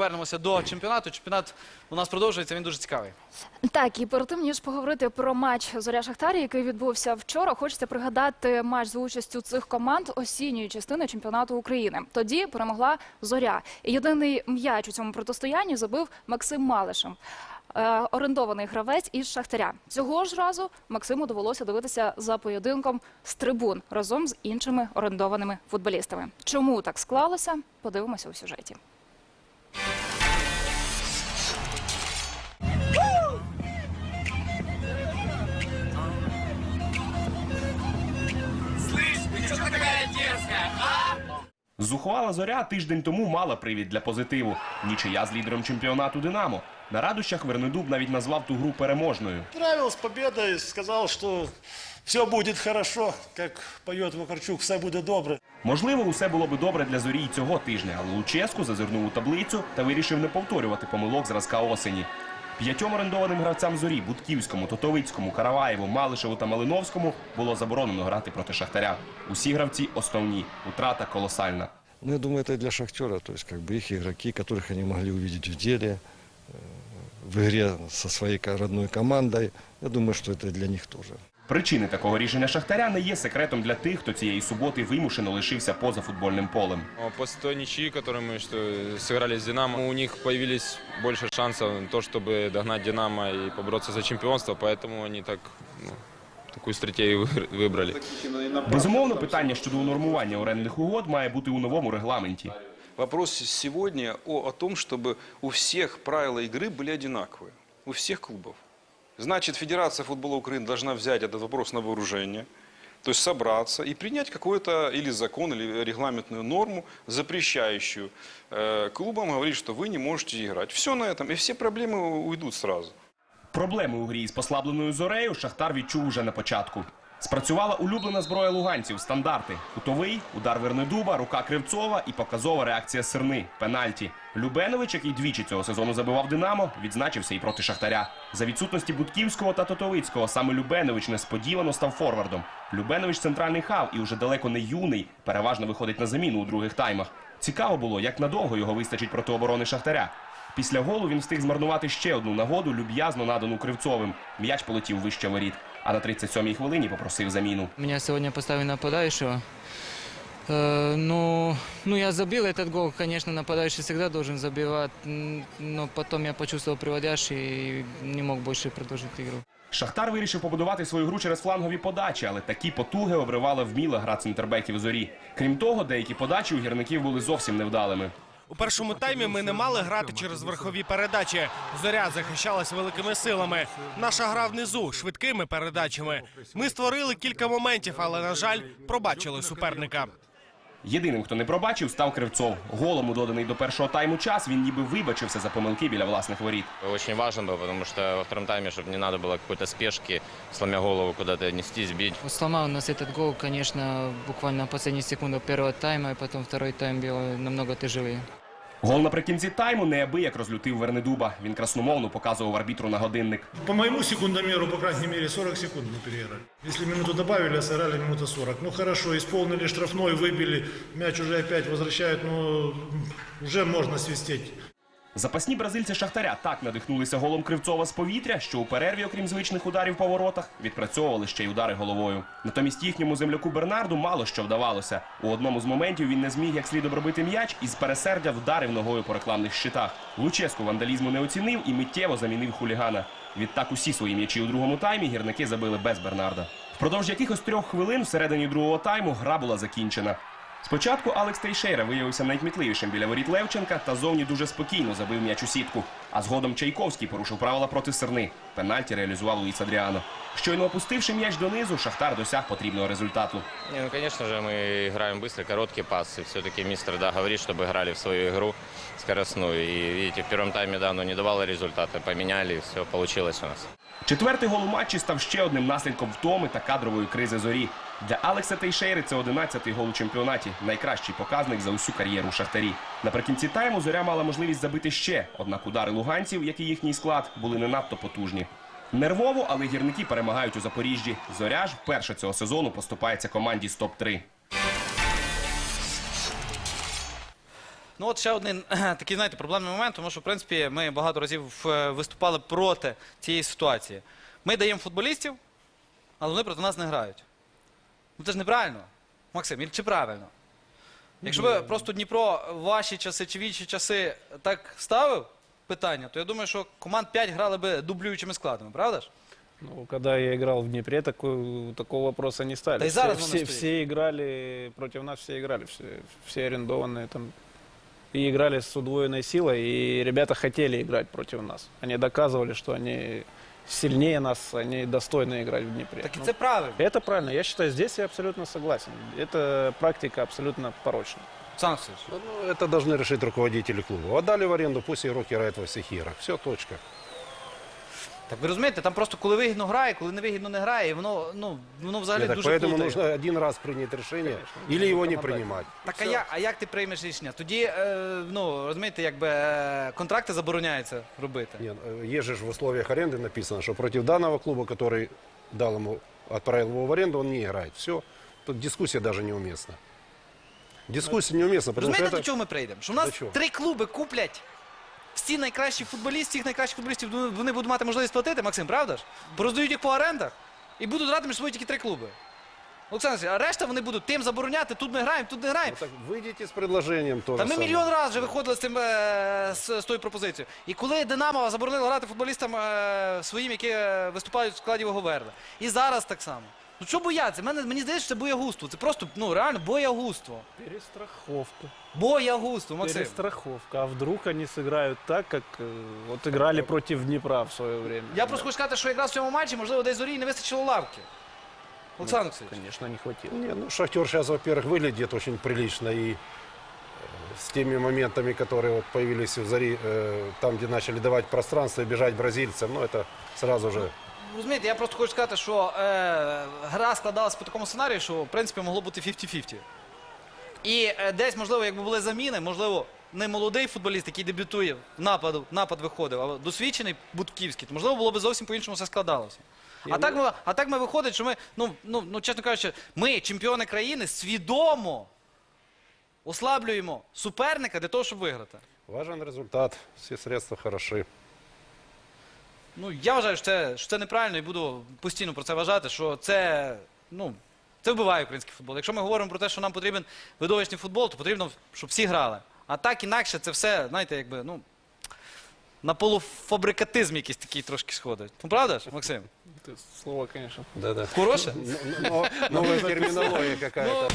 повернемося до чемпіонату. Чемпіонат у нас продовжується. Він дуже цікавий. Так, і перед тим ніж поговорити про матч Зоря Шахтарі, який відбувся вчора, хочеться пригадати матч з участю цих команд осінньої частини чемпіонату України. Тоді перемогла Зоря. Єдиний м'яч у цьому протистоянні забив Максим Малишем. е, Орендований гравець із Шахтаря цього ж разу Максиму довелося дивитися за поєдинком з трибун разом з іншими орендованими футболістами. Чому так склалося? Подивимося у сюжеті. Зухвала зоря тиждень тому мала привід для позитиву. Нічия з лідером чемпіонату Динамо. На радощах Вернедуб навіть назвав ту гру переможною. Нравилась победа и сказал, что все будет хорошо, как поет Вакарчук, все буде добре. Можливо, усе було би добре для зорі й цього тижня, але Луческу зазирнув у таблицю та вирішив не повторювати помилок зразка осені. П'ятьом орендованим гравцям зорі Будківському, Тотовицькому, Караваєву, Малишеву та Малиновському було заборонено грати проти Шахтаря. Усі гравці основні. Утрата колосальна. Ну, я думаю, это и для «Шахтера», то есть как бы их игроки, которых они могли увидеть в деле, э, в игре со своей ко- родной командой. Я думаю, что это и для них тоже. Причини такого рішення Шахтаря не є секретом для тих, хто цієї суботи вимушено лишився поза футбольним полем. А После той ничьи, которую мы что, сыграли с «Динамо», у них появились больше шансов на то, чтобы догнать «Динамо» и побороться за чемпионство, поэтому они так, ну, такую стратегию вы- выбрали. Безумовно, питання щодо унормування орендних угод має бути у новому регламенті. Вопрос сегодня о, о том, чтобы у всех правила игры были одинаковые. У всех клубов. Значит, Федерация футбола Украины должна взять этот вопрос на вооружение, то есть собраться и принять какой-то или закон, или регламентную норму, запрещающую э, клубам говорить, что вы не можете играть. Все на этом, и все проблемы уйдут сразу. Проблеми у грі із послабленою зорею Шахтар відчув уже на початку. Спрацювала улюблена зброя луганців стандарти: кутовий, удар Вернедуба, рука Кривцова і показова реакція Сирни пенальті. Любенович, який двічі цього сезону забивав Динамо, відзначився і проти Шахтаря. За відсутності Будківського та Тотовицького саме Любенович несподівано став форвардом. Любенович центральний хав і уже далеко не юний, переважно виходить на заміну у других таймах. Цікаво було, як надовго його вистачить проти оборони Шахтаря. Після голу він встиг змарнувати ще одну нагоду, люб'язно надану Кривцовим. М'яч полетів вище воріт, а на 37-й хвилині попросив заміну. Меня сегодня поставили нападающего. Э, Ну, ну, я забил этот гол, конечно, нападающий всегда должен забивать, но потом я почувствовал приводящий и не мог больше продолжить игру. Шахтар вирішив побудувати свою гру через флангові подачі, але такі потуги обривала вміла гра центрбеків зорі. Крім того, деякі подачі у гірників були зовсім невдалими. У першому таймі ми не мали грати через верхові передачі. Зоря захищалась великими силами. Наша гра внизу швидкими передачами. Ми створили кілька моментів, але на жаль, пробачили суперника. Єдиним, хто не пробачив, став Кривцов. Голом у доданий до першого тайму час він ніби вибачився за помилки біля власних воріт. Очень важен был, потому что во втором тайме, чтобы не надо было какой-то спешки, сломя голову куда-то нестись, бить. Вот Сломал нас этот гол, конечно, буквально в последние секунды первого тайма, и потом второй тайм был намного тяжелее. Гол наприкінці тайму неабияк розлютив Вернедуба. Він красномовно показував арбітру на годинник. По моему секундомеру, по крайней мере, 40 секунд мы переиграли. Если минуту добавили, а сыграли минута 40. Ну хорошо, исполнили штрафной, выбили, мяч уже опять возвращают, ну уже можно свистеть. Запасні бразильці Шахтаря так надихнулися голом Кривцова з повітря, що у перерві, окрім звичних ударів по воротах, відпрацьовували ще й удари головою. Натомість їхньому земляку Бернарду мало що вдавалося. У одному з моментів він не зміг як слід обробити м'яч і з пересердя вдарив ногою по рекламних щитах. Луческу вандалізму не оцінив і миттєво замінив хулігана. Відтак усі свої м'ячі у другому таймі гірники забили без Бернарда. Впродовж якихось трьох хвилин всередині другого тайму гра була закінчена. Спочатку Алекс Тейшейра виявився найкмітливішим біля воріт Левченка та зовні дуже спокійно забив м'яч у сітку. А згодом Чайковський порушив правила проти Серни. Пенальті реалізував Луїс Адріано. Щойно опустивши м'яч донизу, Шахтар досяг потрібного результату. Не, ну, конечно же, мы играем быстро, короткий пас. И все-таки мистер, да, говорит, чтобы играли в свою игру скоростную. И видите, в первом тайме, да, но не давало результата. Поменяли, и все получилось у нас. Четвертий гол у матчі став ще одним наслідком втоми та кадрової кризи зорі. Для Алекса Тейшейри це 11-й гол у чемпіонаті, найкращий показник за усю кар'єру у Шахтарі. Наприкінці тайму зоря мала можливість забити ще, однак удари луганців, як і їхній склад, були не надто потужні. Нервово, але гірники перемагають у Запоріжжі. Зоря ж вперше цього сезону поступається команді з топ-3. Ну от ще один такий, знаєте, проблемний момент, тому що, в принципі, ми багато разів е, виступали проти цієї ситуації. Ми даємо футболістів, але вони проти нас не грають. Ну це ж неправильно, Максим, і чи правильно? Якщо би просто Дніпро в ваші часи чи в інші часи так ставив питання, то я думаю, що команд 5 грали би дублюючими складами, правда ж? Ну, когда я играл в Днепре, такой, такого вопроса не ставили. Да и все, зараз все, он стоит. все играли, против нас все играли, все, все арендованные там. И играли с удвоенной силой, и ребята хотели играть против нас. Они доказывали, что они сильнее нас, они достойны играть в Днепре. Так і Ну, це правильно. Это правильно. Я считаю, здесь я абсолютно согласен. Это практика абсолютно порочна. Олександр Васильович. Ну, это должны решить руководители клуба. Отдали в аренду, пусть игрок играет во всех играх. Все, точка. Так ви розумієте, там просто коли вигідно грає, коли не вигідно не грає, і воно, ну, воно взагалі Нет, так дуже поэтому плутає. нужно один раз принять решение или его не принимать. Так а як, а як ти приймеш рішення? Тоді, е, ну, розумієте, якби е, контракти забороняється робити. Нет, э, есть же ж в условиях аренды написано, что против данного клуба, который дал ему, отправил его в аренду, он не играет. Все. Тут дискуссия даже неуместна. Дискуссия неуместна, потому что Розумієте, это... до чого ми прийдемо? Що в нас До чого? три клуби куплять всі найкращі футболісти, всіх найкращих футболістів ну, вони будуть мати можливість платити, Максим, правда ж? Пороздають їх по орендах і будуть грати між собою тільки три клуби. Олександр, а решта вони будуть тим забороняти, тут ми граємо, тут не граємо. Ну, так выйдите с предложением тоже. Та ми самое. мільйон разів вже виходили з цим е, з, з тою пропозицією. І коли Динамо заборонило грати футболістам е, своїм, які е, виступають в складі Воговерда. І зараз так само. Ну що бояться? Мене, мені здається, що це боягузтво. Це просто ну реально боягузтво. Перестраховка. Боягузтво, Максим. Перестраховка. А вдруг они сыграют так, как э, вот играли против Днепра в свое время? Я просто хочу сказати, що якраз в цьому матчі, можливо, десь зорі не вистачило лавки. Олександр Олексійович. Конечно, не хватило. Не, ну, Шахтер сейчас, во-первых, выглядит очень прилично и э, с теми моментами, которые вот появились в Зари, э, там, где начали давать пространство и бежать бразильцам, ну, это сразу же Розумієте, я просто хочу сказати, що е, гра складалася по такому сценарію, що в принципі могло бути 50-50. І е, десь, можливо, якби були заміни, можливо, не молодий футболіст, який дебютує, в напад, напад виходив, а досвідчений Будківський, то можливо було б зовсім по-іншому все складалося. А так, ми, а так ми виходить, що ми, ну, ну, ну, чесно кажучи, ми, чемпіони країни, свідомо ослаблюємо суперника для того, щоб виграти. важен результат, все средства хороши. Ну, я вважаю, що це, що це неправильно і буду постійно про це вважати, що це, ну, це вбиває український футбол. Якщо ми говоримо про те, що нам потрібен видовищний футбол, то потрібно, щоб всі грали. А так інакше це все, знаєте, якби, ну, на полуфабрикатизм якийсь такий трошки сходить. Ну, правда ж, Максим? Это слово, конечно. Да-да. Хороше? Но- но- Новая терминология какая-то.